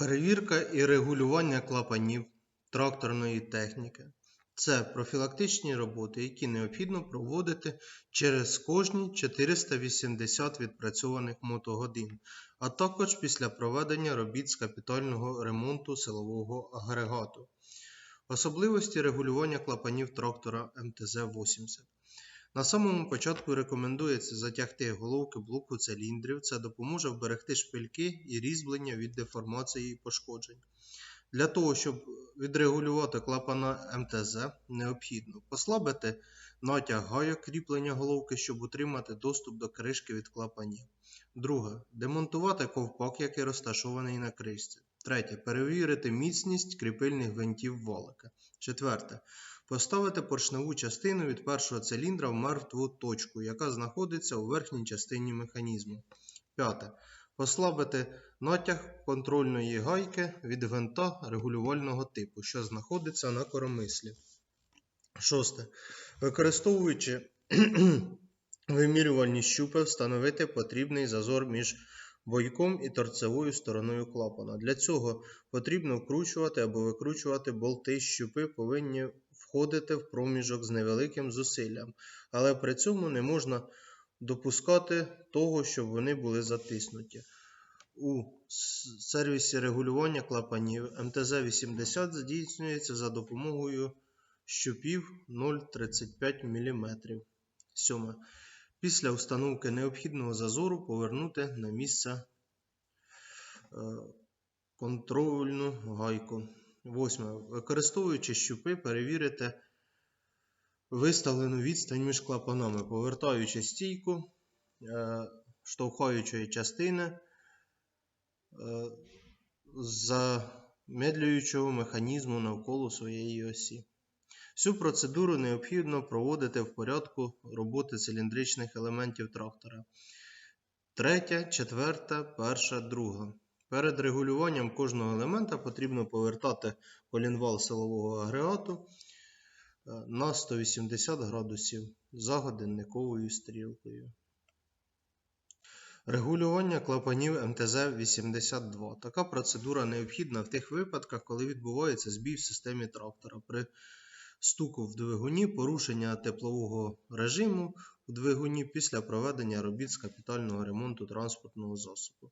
Перевірка і регулювання клапанів тракторної техніки це профілактичні роботи, які необхідно проводити через кожні 480 відпрацьованих мотогодин, а також після проведення робіт з капітального ремонту силового агрегату. Особливості регулювання клапанів трактора МТЗ-80. На самому початку рекомендується затягти головки блоку циліндрів. Це допоможе вберегти шпильки і різьблення від деформації і пошкоджень. Для того, щоб відрегулювати клапана МТЗ, необхідно послабити натяг гайок кріплення головки, щоб утримати доступ до кришки від клапанів. Друге. Демонтувати ковпак, який розташований на кришці. Третє. Перевірити міцність кріпильних гвинтів валика. Четверте. Поставити поршневу частину від першого циліндра в мертву точку, яка знаходиться у верхній частині механізму. П'яте. Послабити натяг контрольної гайки від гвинта регулювального типу, що знаходиться на коромислі. Шосте. Використовуючи вимірювальні щупи, встановити потрібний зазор між бойком і торцевою стороною клапана. Для цього потрібно вкручувати або викручувати болти, щупи повинні входити в проміжок з невеликим зусиллям, але при цьому не можна допускати того, щоб вони були затиснуті. У сервісі регулювання клапанів МТЗ-80 здійснюється за допомогою щупів 0,35 мм. Сьоме. Після установки необхідного зазору повернути на місце е, контрольну гайку. Восьме. Використовуючи щупи, перевірити виставлену відстань між клапанами, повертаючи стійку е, штовхаючої частини е, замедлюючого механізму навколо своєї осі. Всю процедуру необхідно проводити в порядку роботи циліндричних елементів трактора. Третя, четверта, перша, друга. Перед регулюванням кожного елемента потрібно повертати колінвал силового агрегату е, на 180 градусів за годинниковою стрілкою. Регулювання клапанів МТЗ-82. Така процедура необхідна в тих випадках, коли відбувається збій в системі трактора. При стуку в двигуні, порушення теплового режиму в двигуні після проведення робіт з капітального ремонту транспортного засобу.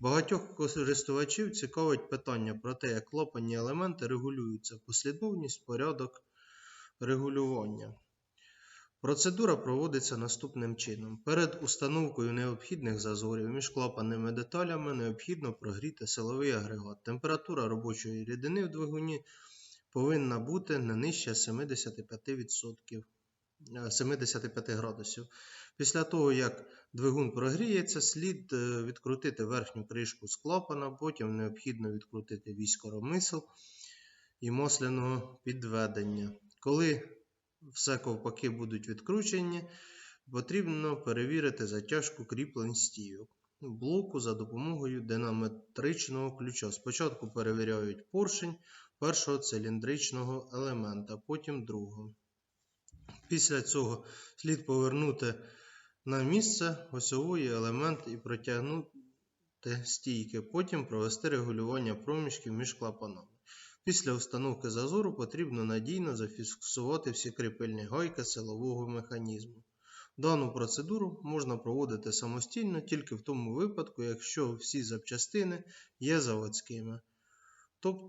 Багатьох користувачів цікавить питання про те, як клапанні елементи регулюються, послідовність, порядок регулювання. Процедура проводиться наступним чином. Перед установкою необхідних зазорів між клапанними деталями необхідно прогріти силовий агрегат. Температура робочої рідини в двигуні повинна бути не нижче 75%, е, 75 градусів. Після того, як двигун прогріється, слід е, відкрутити верхню кришку з клапана, потім необхідно відкрутити вісь коромисел і масляного підведення. Коли все ковпаки будуть відкручені, потрібно перевірити затяжку кріплень стійок блоку за допомогою динаметричного ключа. Спочатку перевіряють поршень першого циліндричного елемента, потім другого. Після цього слід повернути на місце осьовий елемент і протягнути стійки, потім провести регулювання проміжків між клапанами. Після установки зазору потрібно надійно зафіксувати всі кріпильні гайки силового механізму. Дану процедуру можна проводити самостійно тільки в тому випадку, якщо всі запчастини є заводськими. Тобто